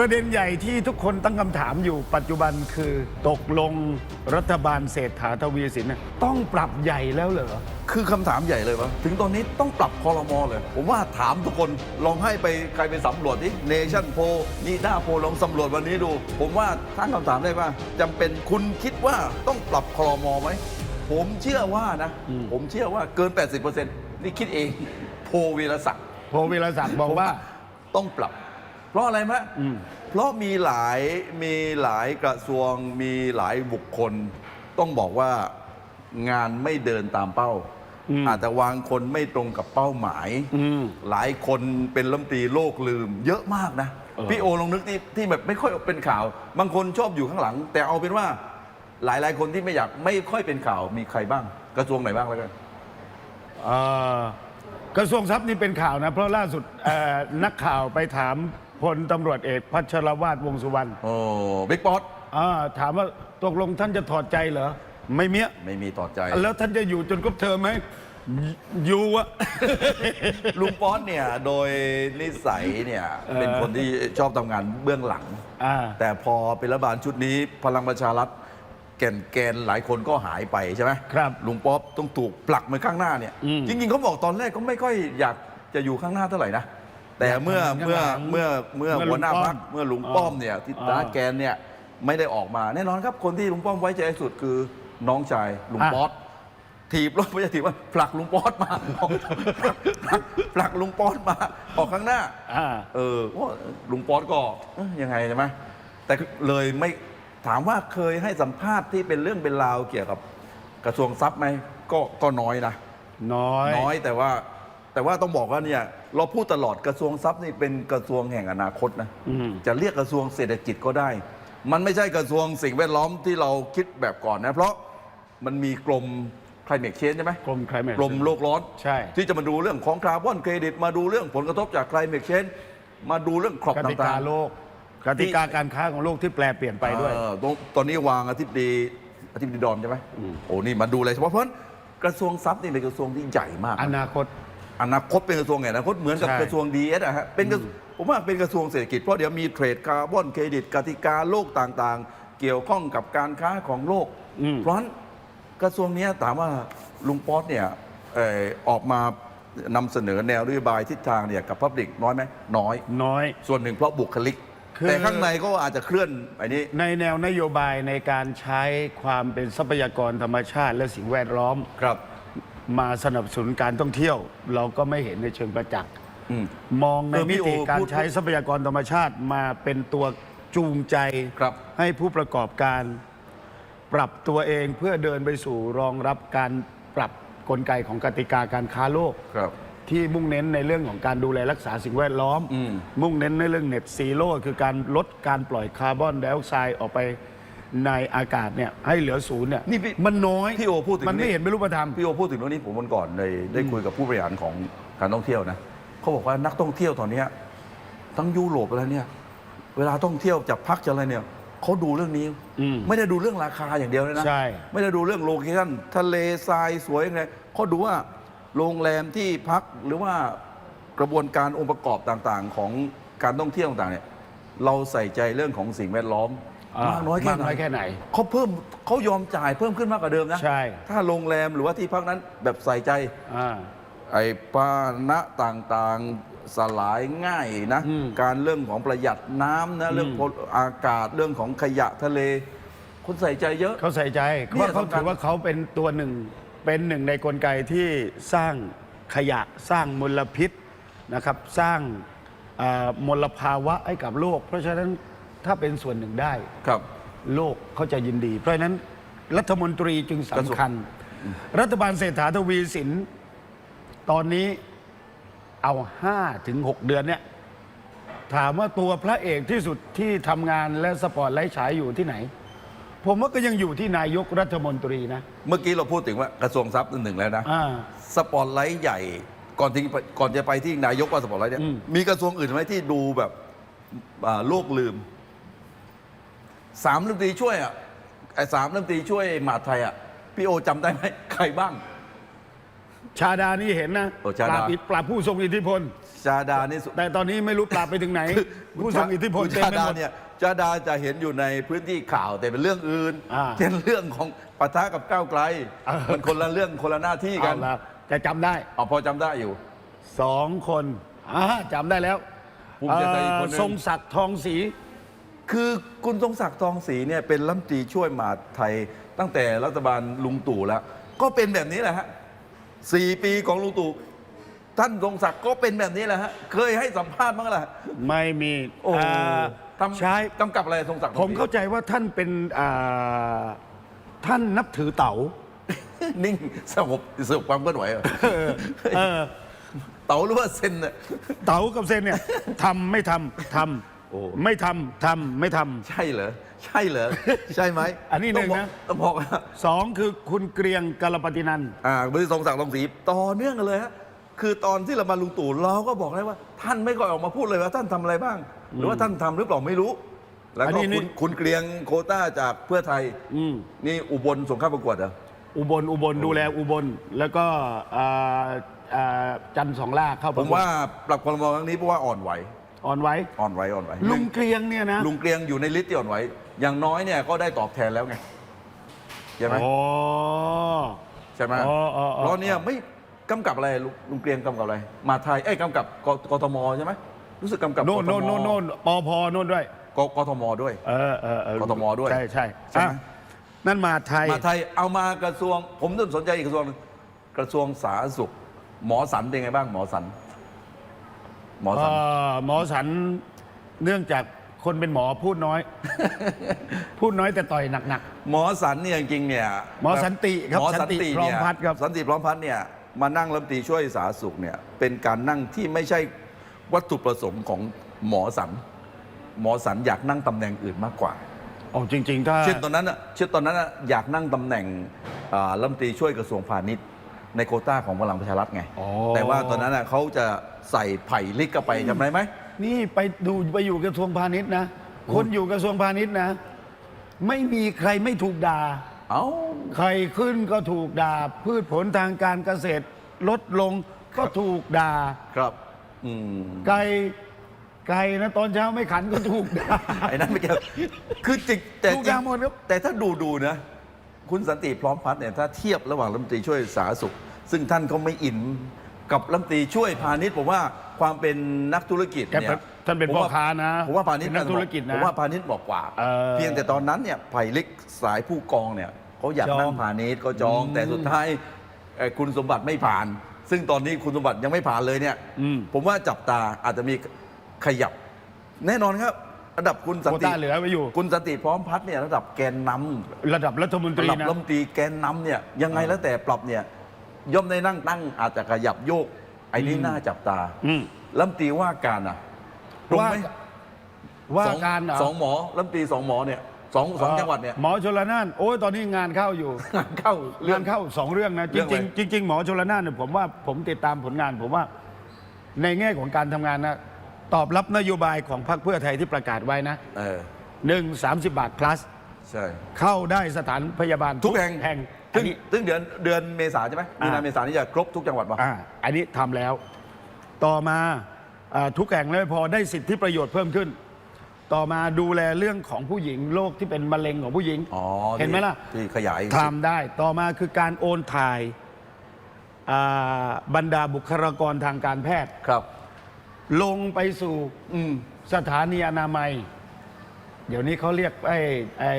ประเด็นใหญ่ที่ทุกคนตั้งคำถามอยู่ปัจจุบันคือตกลงรัฐบาลเศรษฐาทวีสินน่ะต้องปรับใหญ่แล้วเหรอ คือคำถามใหญ่เลยวะถึงตอนนี้ต้องปรับคอรมอเลย ผมว่าถามทุกคนลองให้ไปใครไปสำรวจที่เนชั่นโพนีด้าโพลองสำรวจวันนี้ดู ผมว่าตั้งคำถามได้ว่าจำเป็นคุณคิดว่าต้องปรับคอรมอไหมผมเชื่อว่านะ อืม ผมเชื่อว่าเกิน 80%นี่คิดเอง โพวีรศักดิ์ โพวิรศักดิ์บอกว่า ต้องปรับ เพราะอะไรมะอืม เพราะมีหลายมีหลายกระทรวงมีหลายบุคคล ต้องบอกว่างานไม่เดินตามเป้า อืม อาจจะวางคนไม่ตรงกับเป้าหมาย อืม หลายคนเป็นรัฐมนตรีโลกลืม เยอะมากนะ เออ พี่โอลองนึกที่ที่แบบไม่ค่อยเป็นข่าว บางคนชอบอยู่ข้างหลัง แต่เอาเป็นว่าหลายหลายๆคนที่ไม่อยากไม่ค่อยเป็นข่าวมีใครบ้าง กระทรวงไหนบ้างแล้วกัน เอ่อกระทรวงทรัพย์นี่เป็นข่าวนะ เพราะล่าสุดเอ่อนักข่าวไปถาม พลตำรวจเอกพัชรวาทวงสุวรรณโอ้บิ๊กป๊อตอ่าถามว่าตกลงท่านจะถอดใจเหรอ ไม่เมียไม่มีต่อใจ แล้วท่านจะอยู่จนครบเทอมไหมอยู่อะ ลุงป๊อตเนี่ยโดยนิสัยเนี่ยเออเป็นคนที่ชอบทำงานเบื้องหลัง อ่า แต่พอเป็นรัฐบาลชุดนี้พลังประชารัฐแก่นแกนหลายคนก็หายไปใช่ไหมครับลุงป๊อปต้องถูกผลักมาข้างหน้าเนี่ยอืมจริงๆเขาบอกตอนแรกก็ไม่ค่อยอยากจะอยู่ข้างหน้าเท่าไหร่นะ แต่เมื่ออยากทำงานเมื่อข้างหลังเมื่อเมื่อเมื่อหัวหน้าลุงป้อมพรรคเมื่อลุงอ๋อป้อมเนี่ยที่อ๋อตาแกนเนี่ยไม่ได้ออกมา แน่นอนครับคนที่ลุงป้อมไว้ใจที่สุดคือน้องชายลุงป๊อตถีบรถไม่ใช่ถีบว่าผลักลุงป๊อตมาผลักผลักลุงป๊อตมาออกข้างหน้าอ่าเออว่าลุงป๊อตก็เอ้ยยังไงใช่ไหมแต่เลยไม่ถามว่าเคยให้สัมภาษณ์ที่เป็นเรื่องเป็นราวเกี่ยวกับกระทรวงทรัพย์ไหมก็ก็น้อยนะน้อยน้อยแต่ว่า แต่ว่าต้องบอกว่าเนี่ยเราพูดตลอดกระทรวงทรัพย์นี่เป็นกระทรวงแห่งอนาคตนะอืมจะเรียกกระทรวงเศรษฐกิจก็ได้ มันไม่ใช่กระทรวงสิ่งแวดล้อมที่เราคิดแบบก่อนนะ เพราะมันมีกรม climate change ใช่ไหมกรม climate กรมโลกร้อนใช่ที่จะมาดูเรื่องของคาร์บอนเครดิต มาดูเรื่องผลกระทบจาก climate change มาดูเรื่องครอบกติต่ากางๆโลกกติกาการค้าของโลกที่แปลเปลี่ยนไปด้วย เออตรงตอนนี้วางอธิบดีอธิบดีดอมใช่ไหมโอ้นี่มาดูเลยเฉพาะเพราะฉะนั้นกระทรวงทรัพย์นี่เป็นกระทรวงที่ใหญ่มากอนาคต อนาคตเป็นกระทรวงแห่งอนาคตเหมือนกับใช่กระทรวงดีเอสอะฮะเป็นกระทรวงผมว่าเป็นกระทรวงเศรษฐกิจเพราะเดี๋ยวมีเทรดคาร์บอนเครดิตกติกาโลกต่างๆ เกี่ยวข้องกับการค้าของโลก อืม เพราะฉะนั้นกระทรวงเนี้ยถามว่าลุงป๊อตเนี่ยเอ่อออกมานำเสนอแนวนโยบายทิศทางเนี่ยกับพับลิกน้อยไหมน้อย น้อย ส่วนหนึ่งเพราะบุคลิก คือ แต่ข้างในก็อาจจะเคลื่อนไอ้นี้ ในแนวนโยบายในการใช้ความเป็นทรัพยากรธรรมชาติและสิ่งแวดล้อม ครับ มาสนับสนุนการท่องเที่ยว เราก็ไม่เห็นในเชิงประจักษ์อืม มองในเออพี่มิติโอการพูดใช้ทรัพยากรธรรมชาติมาเป็นตัวจูงใจ ครับ ให้ผู้ประกอบการปรับตัวเองเพื่อเดินไปสู่รองรับการปรับกลไกของกติกาการค้าโลก ครับ ที่มุ่งเน้นในเรื่องของการดูแลรักษาสิ่งแวดล้อม อืม มุ่งเน้นในเรื่องเน็ตซีโร่คือการลดการปล่อยคาร์บอนไดออกไซด์ออกไป ในอากาศเนี่ยให้เหลือศูนย์เนี่ยนี่พี่มันน้อยพี่โอพูดถึงมันไม่นี่ เห็นเป็นรูปธรรมพี่โอพูดถึงเรื่องนี้ผมวันก่อนได้ได้คุยกับผู้บริหารของการท่องเที่ยวนะเขาบอกว่านักท่องเที่ยวตอนเนี้ยทั้งยุโรปอะไรเนี่ย เวลาท่องเที่ยวจะพักจะอะไรเนี่ยเขาดูเรื่องนี้อืมไม่ได้ดูเรื่องราคาอย่างเดียวเลยนะใช่ ไม่ได้ดูเรื่องโลเคชั่นทะเลทรายสวยยังไงเขาดูว่าโรงแรมที่พักหรือว่ากระบวนการองค์ประกอบต่างๆ ของการท่องเที่ยวต่างๆเนี่ยเราใส่ใจเรื่องของสิ่งแวดล้อมอ่า มมากน้อยแค่มากน้อยไหนแค่ไหนเขาเพิ่มเขายอมจ่ายเพิ่มขึ้นมากกว่าเดิมนะใช่ ถ้าโรงแรมหรือว่าที่พักนั้นแบบใส่ใจอ่า ไอ้ปานะต่างๆสลายง่ายนะ อืมการเรื่องของประหยัดน้ำนะเรื่องอืม พลอากาศเรื่องของขยะทะเลคนใส่ใจเยอะ เขาใส่ใจเนี่เพราะยเขาสำคัญ ถือว่าเขาเป็นตัวหนึ่ง เป็นหนึ่งในกลไกที่สร้างขยะสร้างมลพิษนะครับ สร้างอ่ามลภาวะให้กับโลก เพราะฉะนั้น ถ้าเป็นส่วนหนึ่งได้ ครับ โลกเขาจะยินดี เพราะฉะนั้นรัฐมนตรีจึงสำคัญ รัฐบาลเศรษฐาทวีสิน ตอนนี้เอาห้าถึงหกเดือนเนี่ยถามว่าตัวพระเอกที่สุดที่ทำงานและสปอร์ตไลท์ฉายอยู่ที่ไหน ผมว่าก็ยังอยู่ที่นายกรัฐมนตรีนะ เมื่อกี้เราพูดถึงว่ากระทรวงทรัพย์หนึ่งแล้วนะอ่า สปอตไลท์ใหญ่ก่อนที่ก่อนจะไปที่นายกว่าสปอตไลท์เนี่ยอืม มีกระทรวงอื่นไหมที่ดูแบบอ่าโลกลืม สามรัฐมนตรีช่วยอะไอ้สามรัฐมนตรีช่วยมหาดไทยอะพี่โอจำได้ไหมใครบ้าง ชาดานี่เห็นนะโอ้ชาปดา ราบอิปราบผู้ทรงอิทธิพล ชาดานี่สุแต่ตอนนี้ไม่รู้ปราบไปถึงไหน ผู้ทรงอิทธิพลคุณเต็มชาไปดาหมด เนี่ยชาดาจะเห็นอยู่ในพื้นที่ข่าวแต่เป็นเรื่องอื่นอ่าเป็นเรื่องของปะทะกับก้าวไกลเออ มันคนละเรื่องคนละหน้าที่กัเอานละจะจำได้เอาพอจำได้อยู่ สองคนอ่าจำได้แล้วภูมิใจไทยอีกคนหนึ่ง เอ่อทรงศักดิ์ทองศรี คือคุณทรงศักดิ์ทองศรีเนี่ยเป็นรัฐมนตรีช่วยมหาดไทย ตั้งแต่รัฐบาลลุงตู่แล้ว ก็เป็นแบบนี้แหละฮะสี่ปีของลุงตู่ท่านทรงศักดิ์ก็เป็นแบบนี้แหละฮะเคยให้สัมภาษณ์บ้างล่ะ ไม่มีโอ้อ่าทำใช้กำกับอะไรทรงศักดิ์ทองศผรีมเข้าใจว่าท่านเป็นอ่าท่านนับถือเต๋านิ่งสงบสงบความเคลื่อนไหวเหรอเออเออ เต๋าหรือว่าเซนเนี่ยเต๋ากับเซนเนี่ยทำไม่ทำท โอ้ำไม่ทำทำไม่ทใช่เหรอ ใช่เหรอ ใช่ไหมอันนี้หนึ่งต้บกนะต้องบอกว่าำสองคือคุณเกรียงกาลปฏินันท์อ่าบริษัททรงศักดิ์ทองศรีต่อเนื่องกันเลยฮะคือตอนที่เรามาลุงตู่เราก็บอกได้ว่า ท่านไม่ก่อยออกมาพูดเลยว่าท่านทำอะไรบ้าง หรือว่าท่านทำหรือเปล่าไม่รู้ แล้วก็คุณคุณเกรียงโควต้าจากเพื่อไทยอืมนี่อุบลส่งเข้าประกวดเหรอ อุบลอุบลดูแลอุบล แล้วก็อ่าอ่าจันทร์สองล่าเข้าผมว่าปรับคอรมอครั้งนี้เพราะว่าอ่อนไหว อ่อนไว้อ่อนไหวอ่อนไหวลุงเกรียงเนี่ยนะลุงเกรียงอยู่ในลิสต์ที่อ่อนไหวอย่างน้อยเนี่ยก็ได้ตอบแทนแล้วไงใช่ไหมอ๋อใช่ไหมอ๋ออ๋ออ๋อเพราะเนี่ยไม่กำกับอะไรลุงลุงเกรียงกำกับอะไร มาไทยเอ้ยกำกับกกทมใช่ไหมรู้สึกกำกับโน่นกทโน่นมโน่นโน่นปอพโน่นด้วยกกทมด้วยเออเออเออกทมด้วยใช่ใช่ใช่ไหมอะนั่นมาไทยมาไทยเอามากระทรวง ผมนึกสนใจอีกกระทรวงหนึ่งกระทรวงสาธารณสุข หมอสันเป็นไงบ้างหมอสัน หมอสันเอ่อหมอสันเนื่องจากคนเป็นหมอพูดน้อย พูดน้อยแต่ต่อยหนัก หมอสันเนี่ยจริงๆเนี่ยหมอสันติครับหมอสัสันนติติพร้อมเนี่ยพัฒน์ครับ สันติพร้อมพัฒน์เนี่ยมานั่งรัฐมนตรีช่วยสาธารณสุขเนี่ยเป็นการนั่งที่ไม่ใช่วัตถุประสงค์ของหมอสัน หมอสันอยากนั่งตำแหน่งอื่นมากกว่าๆอ๋อจริง ๆ ถ้า เช่นตอนนั้นอะเช่นตอนนั้นอะอยากนั่งตำแหน่งอ่ารัฐมนตรีช่วยกระทรวงพาณิชย์ ในโควต้าของพลังประชารัฐไง อ๋อ แต่ว่าตอนนั้นอะเขาจะใส่ไผ่ลิกเข้าไปจำได้ไหม นี่ไปดูไปอยู่กระทรวงพาณิชย์นะ คนอยู่กระทรวงพาณิชย์นะ ไม่มีใครไม่ถูกด่า เอ้า ใครขึ้นก็ถูกด่า พืชผลทางการเกษตร ลดลงก็ถูกด่า ครับ อืม ไก่ไก่นะตอนเช้าไม่ขันก็ถูกด่า ไอ้นั้นไม่เกี่ยวคือจริงแต่ถูกจริด่างหมดครับ แต่ถ้าดูดูนะ คุณสันติพร้อมพัฒน์เนี่ยถ้าเทียบระหว่างรัฐมนตรีช่วยสาธารณสุข ซึ่งท่านก็ไม่อินกับรัฐมนตรีช่วยพาณิชย์ผมว่าความเป็นนักธุรกิจแกเนี่ย ท่านเป็นผมพ่อว่าค้านะผมว่าพาณิชย์เป็นนักธุรกิจนะผมว่าพาณิชย์บอกกว่าเออเพียงแต่ตอนนั้นเนี่ยไผ่ลิกสายผู้กองเนี่ยเขาอยากจองนั่งพาณิชย์ก็จองอืมแต่สุดท้ายเอ่อคุณสมบัติไม่ผ่าน ซึ่งตอนนี้คุณสมบัติยังไม่ผ่านเลยเนี่ยอืมผมว่าจับตาอาจจะมีขยับ แน่นอนครับระดับคุณสันโควติต้าเหลือไว้อยู่ คุณสันติพร้อมพัฒน์เนี่ยระดับแกนนำระดับรัฐมนตรีระดับนะรัฐมนตรีแกนนำเนี่ยยังไงแล้วแต่ปรับเนี่ย ย่อมได้นั่งตั้งอาจจะขยับโยก ไอ้นี่น่าจับตาอืมรัฐมนตรีว่าการอะตรงไหมว่าสองการเหรอสองหมอรัฐมนตรีสองหมอเนี่ยสองสองจังหวัดเนี่ยหมอชลนานโอ้ยตอนนี้งานเข้าอยู่งานเข้าเรื่เรื่ออง งเข้าสองเรื่องนะ เรื่จองอะไรริงๆจริงๆหมอชลนานเนี่ยผมว่าผมติดตามผลงาน ผมว่าในแง่ของการทำงานนะ ตอบรับนโยบายของพรรคเพื่อไทยที่ประกาศไว้นะเออหนึ่งสามสิบบาท plus ใช่ เข้าได้สถานพยาบาลทุกแห่งแห่ง อัซึ่นงนี้ซึ่งเดือนเดือนเมษาใช่ไหมมีนาอ่า เมษานี่จะครบทุกจังหวัดป่ะ อ่าอันนี้ทำแล้ว ต่อมาอ่าทุกแห่งเลยพอได้สิทธิประโยชน์เพิ่มขึ้น ต่อมาดูแลเรื่องของผู้หญิงโรคที่เป็นมะเร็งของผู้หญิงอ๋อเห็นไหมล่ะที่ขยาย ทำได้ต่อมาคือการโอนถ่ายอ่าบรรดาบุคลากรทางการแพทย์ ครับ ลงไปสู่อืมสถานีอนามัย เดี๋ยวนี้เขาเรียกไอ้ไอ้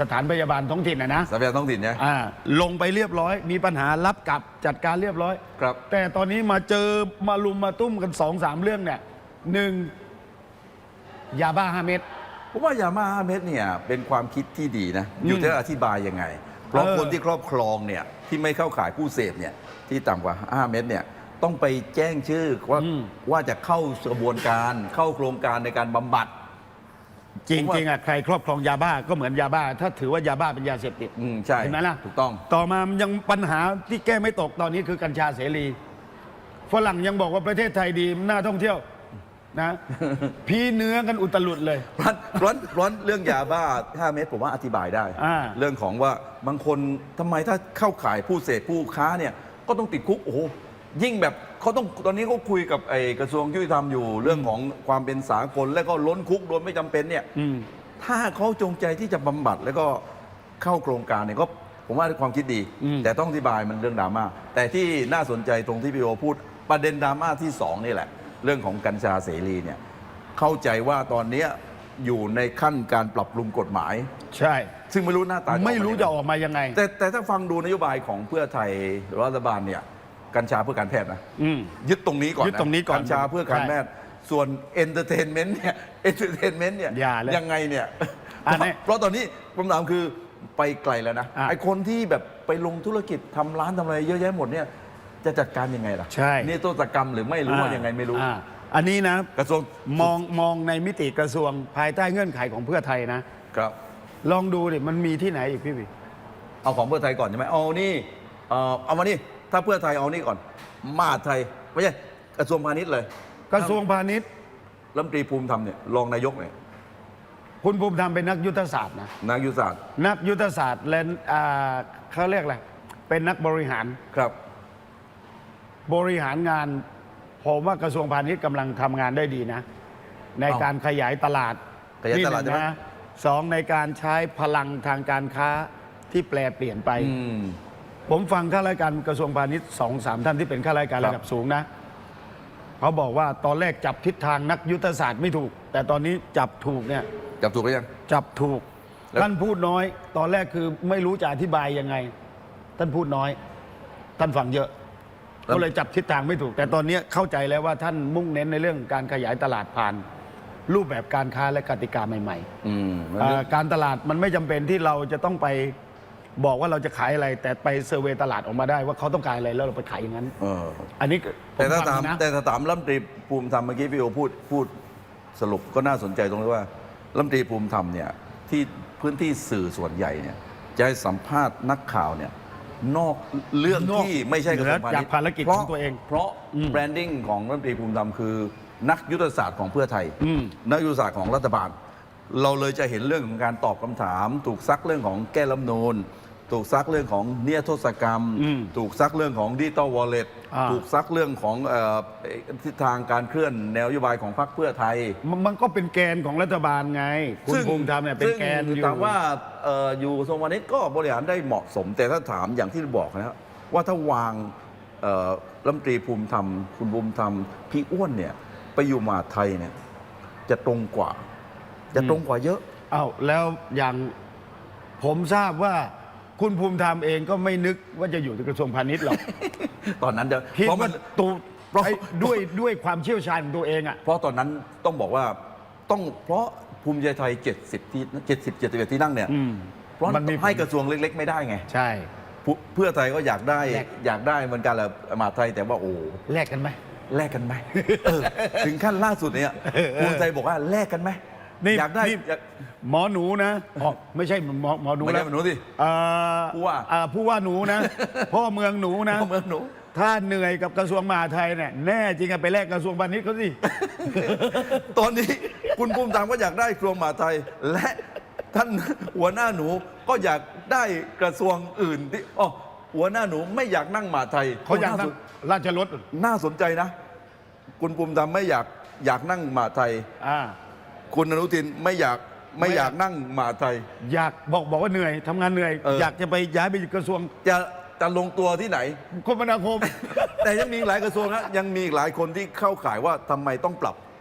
สถานพยาบาลท้องถิ่นนะนะสำนักท้องถิ่นเนี่ย อ่าลงไปเรียบร้อย มีปัญหารับกลับจัดการเรียบร้อยครับ แต่ตอนนี้มาเจอมาลุมมาตุ้มกันสองสามเรื่องเนี่ยหนึ่งยาบ้าห้าเม็ด ผมว่ายามาห้าเม็ดเนี่ยเป็นความคิดที่ดีนะอืมอยู่ที่อธิบายยังไง เพราะเออ คนที่ครอบครองเนี่ยที่ไม่เข้าข่ายผู้เสพเนี่ยที่ต่ำกว่า 5 เม็ดเนี่ยต้องไปแจ้งชื่อว่าว่าจะเข้ากระบวนการเข้าโครงการในการบำบัด จริงผมว่าจริงๆอะใครครอบครองยาบ้าก็เหมือนยาบ้า ถ้าถือว่ายาบ้าเป็นยาเสพติดอืมใช่เห็นไหมล่ะถูกต้อง ต่อมามันยังปัญหาที่แก้ไม่ตกตอนนี้คือกัญชาเสรีฝรั่งยังบอกว่าประเทศไทยดีน่าท่องเที่ยวนะ พี่เนื้อกันอุตลุดเลยร้อนร้อนร้อนเรื่องยาบ้า 5 เม็ดผมว่าอธิบายได้ อ่า เรื่องของว่าบางคนทำไมถ้าเข้าข่ายผู้เสพผู้ค้าเนี่ย ก็ต้องติดคุก โอ้โหยิ่งแบบ เขาต้องตอนนี้เขาคุยกับไอ้กระทรวงยุติธรรมอยู่ เรื่องของความเป็นสากลแล้วก็ล้นคุกโดยไม่จำเป็นเนี่ย อืม ถ้าเขาจงใจที่จะบำบัดแล้วก็เข้าโครงการเนี่ยก็ผมว่าความคิดดี อืมแต่ต้องอธิบายมันเรื่องดราม่าแต่ที่น่าสนใจตรงที่พี่โอพูดประเด็นดราม่าที่สองนี่แหละ เรื่องของกัญชาเสรีเนี่ยเข้าใจว่าตอนเนี้ยอยู่ในขั้นการปรับปรุงกฎหมาย ใช่ ซึ่งไม่รู้หน้าตาไม่รู้จะออกมายังไง แต่แต่ถ้าฟังดูนโยบายของเพื่อไทยหรือว่ารัฐบาลเนี่ย กัญชาเพื่อการแพทย์นะอืม ยึดตรงนี้ก่อนยึดตรงนี้ก่อนกัญชาเพื่อการใช่แพทย์ส่วนเอนเตอร์เทนเมนต์เนี่ยเอนเตอร์เทนเมนต์เนี่ยอย่าเลยยังไงเนี่ยอันนี้เพราะตอนนี้คำถามคือไปไกลแล้วนะอะ ไอคนที่แบบไปลงธุรกิจทำร้านทำอะไรเยอะแยะหมดเนี่ยจะจัดการยังไงล่ะใช่นี่โทษกรรมหรือไม่รู้ว่ายังไงไม่รู้ อ่าอันนี้นะกระทรวง มองมองในมิติกระทรวงภายใต้เงื่อนไขของเพื่อไทยนะ ครับ ลองดูดิมันมีที่ไหนอีกพี่บีเอาของเพื่อไทยก่อนใช่ไหมเอานี่เอ่อเอามานี่ ถ้าเพื่อไทยเอานี่ก่อนมาดไทยไม่ใช่กระทรวงพาณิชย์เลยกระทรวงพาณิชย์รัฐมนตรีภูมิธรรมเนี่ยรองนายกเนี่ยคุณภูมิธรรมเป็นนักยุทธศาสตร์นะนายกยุทธศาสตร์นักยุทธศาสตร์และอ่าเขาเรียกอะไรเป็นนักบริหารครับบริหารงาน ผมว่ากระทรวงพาณิชย์กำลังทำงานได้ดีนะ ในอ้าวการขยายตลาดขยายตลาดนี่หนึ่งใช่ไหมนะสองในการใช้พลังทางการค้าที่แปลเปลี่ยนไป อืม ผมฟังข้าราชการกระทรวงพาณิชย์สองสามท่านที่เป็นข้าราชการครับระดับสูงนะเขาบอกว่าตอนแรกจับทิศทางนักยุทธศาสตร์ไม่ถูก แต่ตอนนี้จับถูกเนี่ย จับถูกหรือยัง จับถูก แล้วท่านพูดน้อย ตอนแรกคือไม่รู้จะอธิบายยังไง ท่านพูดน้อย ท่านฟังเยอะก็เลยจับทิศทางไม่ถูก แต่ตอนนี้เข้าใจแล้วว่าท่านมุ่งเน้นในเรื่องการขยายตลาดผ่าน รูปแบบการค้าและกติกาใหม่อืมๆอ่าการตลาดมันไม่จำเป็นที่เราจะต้องไป บอกว่าเราจะขายอะไร แต่ไปเซอร์เวยตลาดออกมาได้ว่าเขาต้องการอะไรแล้วเราไปขายอย่างนั้น เออ อันนี้ก็ผแต่ถ้าฟัถามงนะ แต่ถ้าถามรัฐมนตรีภูมิธรรมเมื่อกี้พี่โอพูดพูดสรุปก็น่าสนใจตรงที่ว่ารัฐมนตรีภูมิธรรมเนี่ยที่พื้นที่สื่อส่วนใหญ่เนี่ยจะให้สัมภาษณ์นักข่าวเนี่ยนอกเรื่องนอกที่ไม่ใช่กระทรวงพาณิชย์จากภารกิจเพของตัวเอง เพราะอืมแบรนดิ้งของรัฐมนตรีภูมิธรรมคือ นักยุทธศาสตร์ของเพื่อไทย อืม นักยุทธศาสตร์ของรัฐบาล เราเลยจะเห็นเรื่องของการตอบคำถาม ถูกซักเรื่องของแก้รัฐธรรมนูน ถูกซักเรื่องของเนียโทษกรรม อืมถูกซักเรื่องของดิจิตอลวอลเล็ตอ่า ถูกซักเรื่องของเอ่อทิศทางการเคลื่อนแนวนโยบายของพรรคเพื่อไทย มันมันก็เป็นแกนของรัฐบาลไง คุณภูมิธรรมเนี่ยเป็นแกนซึ่งอยู่ ถามว่าเอ่ออยู่กระทรวงพาณิชย์ก็บริหารได้เหมาะสม แต่ถ้าถามอย่างที่บอกนะครับว่าถ้าวางเอ่อรัฐมนตรีภูมิธรรม คุณภูมิธรรม พี่อ้วนเนี่ยไปอยู่มหาดไทยเนี่ยจะตรงกว่า จะตรงกว่าเยอะ อ้าวแล้วอย่างผมทราบว่า คุณภูมิธรรมเองก็ไม่นึกว่าจะอยู่ในกระทรวงพาณิชย์หรอกตอนนั้นเดี๋ยวคิดเพราะมัว่านตูเพราะ ไอ้ด้วยด้วยความเชี่ยวชาญของตัวเองอะ เพราะตอนนั้นต้องบอกว่าต้องเพราะภูมิใจไทย 70 ที่ 70 71 ที่นั่งเนี่ยอืมเพราะมันมีผล ให้กระทรวงเล็ก ๆ ไม่ได้ไงใช่ผู้เพื่อไทยก็อยากได้แลก อยากได้เหมือนกันแหละมหาดไทยแต่ว่าโอ้แลกกันไหม แลกกันไหมเออถึงขั้นล่าสุดเนี่ยภูมิใจบอกว่าแลกกันไหม นี่อยากได้นี่อยาก หมอหนูนะอ๋อไม่ใช่หมอหมอหนูไม่ใช่แล้วหนูสิเอ่อผู้ว่าอ่ผู้ว่าหนูนะ พ่อเมืองหนูนะพ่อเมืองหนู ถ้าเหนื่อยกับกระทรวงมหาดไทยเนี่ยแน่จริงอะไปแลกกระทรวงพาณิชย์เขาสิ ตอนนี้คุณภูมิธรรมก็อยากได้กระทรวงมหาดไทย และท่านหัวหน้าหนูก็อยากได้กระทรวงอื่นที่อ๋อหัวหน้าหนูไม่อยากนั่งมหาดไทยเขาอยากนั่งราชรถน่าสนใจนะ คุณภูมิธรรมไม่อยากอยากนั่งมหาดไทย อ่า คุณอนุทินไม่อยากไม่ไม่อยากอยากนั่งมหาดไทย อยากบอกบอกว่าเหนื่อยทำงานเหนื่อย เอออยากจะไปย้ายไปกระทรวงจะจะลงตัวที่ไหน คมนาคม แต่ยังมีอีกหลายกระทรวงนะยังมีอีกหลายคนที่เข้าข่ายว่าทำไมต้องปรับ